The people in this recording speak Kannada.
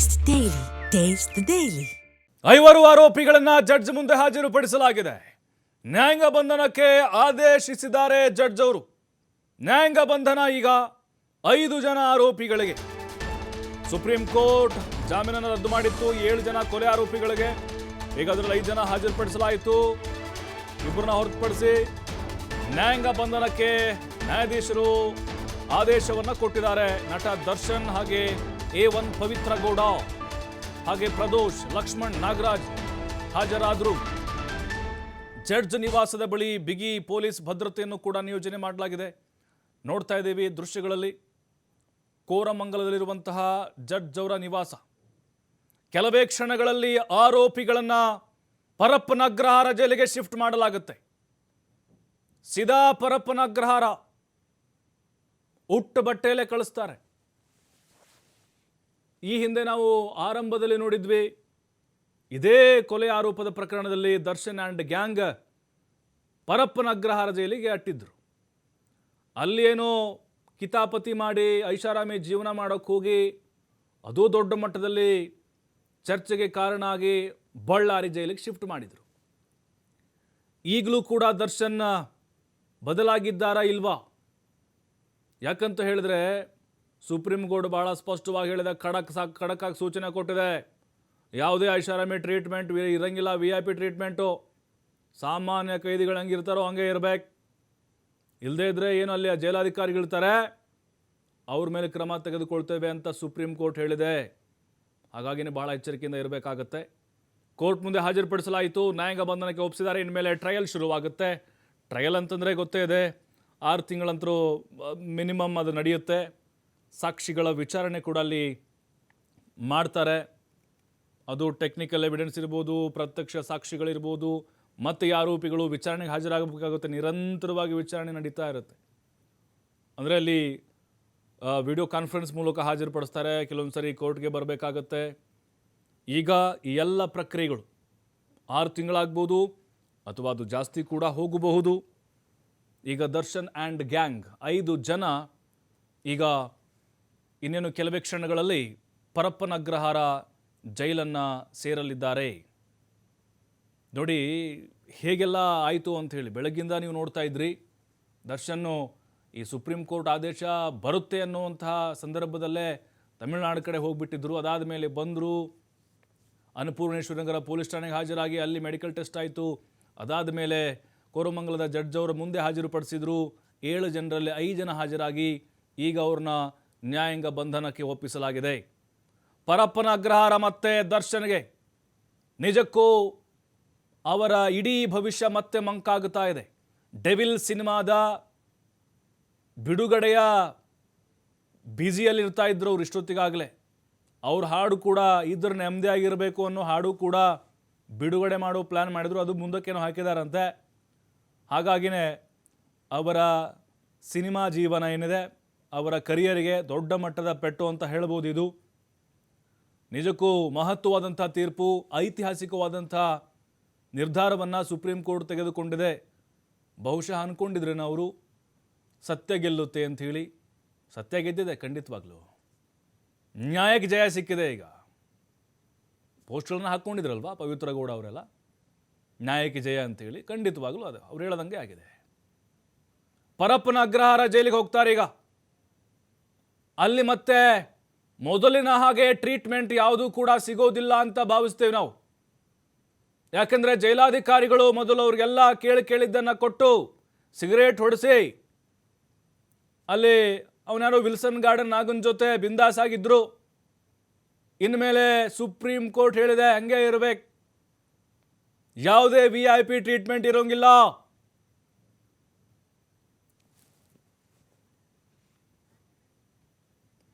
Taste ಡೈಲಿ ಟೇಸ್ಟ್ ಡೈಲಿ ಐವರು ಆರೋಪಿಗಳನ್ನ ಜಡ್ಜ್ ಮುಂದೆ ಹಾಜರುಪಡಿಸಲಾಗಿದೆ. ನ್ಯಾಯಾಂಗ ಬಂಧನಕ್ಕೆ ಆದೇಶಿಸಿದ್ದಾರೆ ಜಡ್ಜ್ ಅವರು. ನ್ಯಾಯಾಂಗ ಬಂಧನ ಈಗ ಐದು ಜನ ಆರೋಪಿಗಳಿಗೆ. ಸುಪ್ರೀಂ ಕೋರ್ಟ್ ಜಾಮೀನನ್ನು ರದ್ದು ಮಾಡಿತ್ತು. ಏಳು ಜನ ಕೊಲೆ ಆರೋಪಿಗಳಿಗೆ. ಈಗ ಅದರಲ್ಲಿ ಐದು ಜನ ಹಾಜರುಪಡಿಸಲಾಯಿತು. ಇಬ್ಬರನ್ನ ಹೊರತುಪಡಿಸಿ ನ್ಯಾಯಾಂಗ ಬಂಧನಕ್ಕೆ ನ್ಯಾಯಾಧೀಶರು ಆದೇಶವನ್ನು ಕೊಟ್ಟಿದ್ದಾರೆ. ನಟ ದರ್ಶನ್ ಹಾಗೆ ಎ ಒನ್ ಪವಿತ್ರ ಗೌಡ. ಹಾಗೆ ಪ್ರದೋಷ್, ಲಕ್ಷ್ಮಣ್, ನಾಗರಾಜ್ ಹಾಜರಾದರು. ಜಡ್ಜ್ ನಿವಾಸದ ಬಳಿ ಬಿಗಿ ಪೊಲೀಸ್ ಭದ್ರತೆಯನ್ನು ಕೂಡ ನಿಯೋಜನೆ ಮಾಡಲಾಗಿದೆ. ನೋಡ್ತಾ ಇದ್ದೀವಿ ದೃಶ್ಯಗಳಲ್ಲಿ. ಕೋರಮಂಗಲದಲ್ಲಿರುವಂತಹ ಜಡ್ಜ್ ಅವರ ನಿವಾಸ. ಕೆಲವೇ ಕ್ಷಣಗಳಲ್ಲಿ ಆರೋಪಿಗಳನ್ನು ಪರಪ್ಪನ ಅಗ್ರಹಾರ ಜೈಲಿಗೆ ಶಿಫ್ಟ್ ಮಾಡಲಾಗುತ್ತೆ. ಸಿದಾ ಪರಪ್ಪನ ಅಗ್ರಹಾರ ಉಟ್ಟು ಬಟ್ಟೆಯಲ್ಲೇ ಕಳಿಸ್ತಾರೆ. ಈ ಹಿಂದೆ ನಾವು ಆರಂಭದಲ್ಲಿ ನೋಡಿದ್ವಿ, ಇದೇ ಕೊಲೆ ಆರೋಪದ ಪ್ರಕರಣದಲ್ಲಿ ದರ್ಶನ್ ಆ್ಯಂಡ್ ಗ್ಯಾಂಗ್ ಪರಪ್ಪನ ಅಗ್ರಹಾರ ಜೈಲಿಗೆ ಅಟ್ಟಿದ್ರು. ಅಲ್ಲಿ ಏನೋ ಕಿತಾಪತಿ ಮಾಡಿ ಐಷಾರಾಮಿ ಜೀವನ ಮಾಡೋಕ್ಕೆ ಹೋಗಿ ಅದೂ ದೊಡ್ಡ ಮಟ್ಟದಲ್ಲಿ ಚರ್ಚೆಗೆ ಕಾರಣ ಆಗಿ ಬಳ್ಳಾರಿ ಜೈಲಿಗೆ ಶಿಫ್ಟ್ ಮಾಡಿದರು. ಈಗಲೂ ಕೂಡ ದರ್ಶನ್ ಬದಲಾಗಿದ್ದಾರಾ ಇಲ್ವಾ? ಯಾಕಂತ ಹೇಳಿದ್ರೆ ಸುಪ್ರೀಂ ಕೋರ್ಟ್ ಭಾಳ ಸ್ಪಷ್ಟವಾಗಿ ಹೇಳಿದೆ ಖಡಕ್ ಸಾ ಖಡಕ್ಕಾಗಿ ಸೂಚನೆ ಕೊಟ್ಟಿದೆ. ಯಾವುದೇ ಐಷಾರಾಮಿ ಟ್ರೀಟ್ಮೆಂಟ್ ಇರಂಗಿಲ್ಲ ವಿ ಐ ಪಿ ಟ್ರೀಟ್ಮೆಂಟು. ಸಾಮಾನ್ಯ ಕೈದಿಗಳು ಹಂಗಿರ್ತಾರೋ ಹಂಗೆ ಇರಬೇಕು. ಇಲ್ಲದೇ ಇದ್ದರೆ ಏನು ಅಲ್ಲಿ ಜೈಲಾಧಿಕಾರಿಗಳಿರ್ತಾರೆ? ಅವ್ರ ಮೇಲೆ ಕ್ರಮ ತೆಗೆದುಕೊಳ್ತೇವೆ ಅಂತ ಸುಪ್ರೀಂ ಕೋರ್ಟ್ ಹೇಳಿದೆ. ಹಾಗಾಗಿನೇ ಭಾಳ ಎಚ್ಚರಿಕೆಯಿಂದ ಇರಬೇಕಾಗತ್ತೆ. ಕೋರ್ಟ್ ಮುಂದೆ ಹಾಜರುಪಡಿಸಲಾಯಿತು. ನ್ಯಾಯಾಂಗ ಬಂಧನಕ್ಕೆ ಒಪ್ಪಿಸಿದ್ದಾರೆ. ಇನ್ಮೇಲೆ ಟ್ರಯಲ್ ಶುರುವಾಗುತ್ತೆ. ಟ್ರಯಲ್ ಅಂತಂದರೆ ಗೊತ್ತೇ ಇದೆ. ಆರು ತಿಂಗಳಂತರೂ ಮಿನಿಮಮ್ ಅದು ನಡೆಯುತ್ತೆ. ಸಾಕ್ಷಿಗಳ ವಿಚಾರಣೆ ಕೂಡ ಅಲ್ಲಿ ಮಾಡ್ತಾರೆ. ಅದು ಟೆಕ್ನಿಕಲ್ ಎವಿಡೆನ್ಸ್ ಇರ್ಬೋದು, ಪ್ರತ್ಯಕ್ಷ ಸಾಕ್ಷಿಗಳಿರ್ಬೋದು, ಮತ್ತು ಈ ಆರೋಪಿಗಳು ವಿಚಾರಣೆಗೆ ಹಾಜರಾಗಬೇಕಾಗುತ್ತೆ, ನಿರಂತರವಾಗಿ ವಿಚಾರಣೆ ನಡೀತಾ ಇರುತ್ತೆ. ಅಂದರೆ ಅಲ್ಲಿ ವಿಡಿಯೋ ಕಾನ್ಫರೆನ್ಸ್ ಮೂಲಕ ಹಾಜರುಪಡಿಸ್ತಾರೆ ಕೆಲವೊಂದು ಸರಿ ಕೋರ್ಟ್ಗೆ ಬರಬೇಕಾಗತ್ತೆ. ಈಗ ಈ ಎಲ್ಲ ಪ್ರಕ್ರಿಯೆಗಳು ಆರು ತಿಂಗಳಾಗ್ಬೋದು, ಅಥವಾ ಅದು ಜಾಸ್ತಿ ಕೂಡ ಹೋಗಬಹುದು. ಈಗ ದರ್ಶನ್ ಆ್ಯಂಡ್ ಗ್ಯಾಂಗ್ ಐದು ಜನ ಈಗ ಇನ್ನೇನು ಕೆಲವೇ ಕ್ಷಣಗಳಲ್ಲಿ ಪರಪ್ಪನ ಅಗ್ರಹಾರ ಜೈಲನ್ನು ಸೇರಲಿದ್ದಾರೆ. ನೋಡಿ, ಹೇಗೆಲ್ಲ ಆಯಿತು ಅಂಥೇಳಿ, ಬೆಳಗ್ಗಿಂದ ನೀವು ನೋಡ್ತಾ ಇದ್ರಿ, ದರ್ಶನ್ನು ಈ ಸುಪ್ರೀಂ ಕೋರ್ಟ್ ಆದೇಶ ಬರುತ್ತೆ ಅನ್ನುವಂತಹ ಸಂದರ್ಭದಲ್ಲೇ ತಮಿಳುನಾಡು ಕಡೆ ಹೋಗಿಬಿಟ್ಟಿದ್ರು. ಅದಾದ ಮೇಲೆ ಬಂದರು ಅನ್ನಪೂರ್ಣೇಶ್ವರನಗರ ಪೊಲೀಸ್ ಠಾಣೆಗೆ ಹಾಜರಾಗಿ ಅಲ್ಲಿ ಮೆಡಿಕಲ್ ಟೆಸ್ಟ್ ಆಯಿತು. ಅದಾದ ಮೇಲೆ ಕೋರಮಂಗಲದ ಜಡ್ಜ್ ಅವರ ಮುಂದೆ ಹಾಜರುಪಡಿಸಿದರು. ಏಳು ಜನರಲ್ಲಿ ಐದು ಜನ ಹಾಜರಾಗಿ ಈಗ ಅವ್ರನ್ನ ನ್ಯಾಯಾಂಗ ಬಂಧನಕ್ಕೆ ಒಪ್ಪಿಸಲಾಗಿದೆ. ಪರಪ್ಪನ ಅಗ್ರಹಾರ ಮತ್ತೆ ದರ್ಶನ್ಗೆ. ನಿಜಕ್ಕೂ ಅವರ ಇಡೀ ಭವಿಷ್ಯ ಮತ್ತೆ ಮಂಕಾಗುತ್ತಾ ಇದೆ. ಡೆವಿಲ್ ಸಿನಿಮಾದ ಬಿಡುಗಡೆಯ ಬ್ಯುಸಿಯಲ್ಲಿರ್ತಾ ಇದ್ರು ಅವ್ರು ಇಷ್ಟೊತ್ತಿಗಾಗಲೇ. ಅವ್ರ ಹಾಡು ಕೂಡ ಇದ್ರ ನೆಮ್ಮದಿಯಾಗಿರಬೇಕು ಅನ್ನೋ ಹಾಡು ಕೂಡ ಬಿಡುಗಡೆ ಮಾಡೋ ಪ್ಲ್ಯಾನ್ ಮಾಡಿದ್ರು. ಅದು ಮುಂದಕ್ಕೇನೋ ಹಾಕಿದಾರಂತೆ. ಹಾಗಾಗಿನೇ ಅವರ ಸಿನಿಮಾ ಜೀವನ ಏನಿದೆ? ಅವರ ಕರಿಯರಿಗೆ ದೊಡ್ಡ ಮಟ್ಟದ ಪೆಟ್ಟು ಅಂತ ಹೇಳ್ಬೋದು ಇದು. ನಿಜಕ್ಕೂ ಮಹತ್ವವಾದಂಥ ತೀರ್ಪು, ಐತಿಹಾಸಿಕವಾದಂಥ ನಿರ್ಧಾರವನ್ನು ಸುಪ್ರೀಂ ಕೋರ್ಟ್ ತೆಗೆದುಕೊಂಡಿದೆ. ಬಹುಶಃ ಅಂದ್ಕೊಂಡಿದ್ರೇನು ಅವರು ಸತ್ಯ ಗೆಲ್ಲುತ್ತೆ ಅಂತ ಹೇಳಿ ಸತ್ಯ ಗೆದ್ದಿದೆ, ಖಂಡಿತವಾಗ್ಲೂ. ನ್ಯಾಯಕ್ಕೆ ಜಯ ಸಿಕ್ಕಿದೆ ಈಗ. ಪೋಸ್ಟ್ಗಳನ್ನ ಹಾಕ್ಕೊಂಡಿದ್ರಲ್ವಾ ಪವಿತ್ರ ಗೌಡ ಅವರೆಲ್ಲ? ನ್ಯಾಯಕ್ಕೆ ಜಯ ಅಂತೇಳಿ ಖಂಡಿತವಾಗ್ಲೂ ಅದು, ಅವ್ರು ಹೇಳದಂಗೆ ಆಗಿದೆ. ಪರಪ್ಪನ ಅಗ್ರಹಾರ ಜೈಲಿಗೆ ಹೋಗ್ತಾರೆ ಈಗ. ಅಲ್ಲಿ ಮತ್ತೆ ಮೊದಲಿನ ಹಾಗೆ ಟ್ರೀಟ್ಮೆಂಟ್ ಯಾವುದೂ ಕೂಡ ಸಿಗೋದಿಲ್ಲ ಅಂತ ಭಾವಿಸ್ತೇವೆ ನಾವು. ಯಾಕಂದರೆ ಜೈಲಾಧಿಕಾರಿಗಳು ಮೊದಲು ಅವ್ರಿಗೆಲ್ಲ ಕೇಳಿ ಕೇಳಿದ್ದನ್ನು ಕೊಟ್ಟು ಸಿಗರೇಟ್ ಹೊಡೆಸಿ ಅಲ್ಲಿ ಅವನ್ಯಾರೋ ವಿಲ್ಸನ್ ಗಾರ್ಡನ್ ನಾಗನ್ ಜೊತೆ ಬಿಂದಾಸ್ ಆಗಿದ್ರು. ಇನ್ಮೇಲೆ ಸುಪ್ರೀಂ ಕೋರ್ಟ್ ಹೇಳಿದೆ, ಹಂಗೆ ಇರಬೇಕು. ಯಾವುದೇ ವಿ ಐ ಪಿ ಟ್ರೀಟ್ಮೆಂಟ್ ಇರೋಂಗಿಲ್ಲ.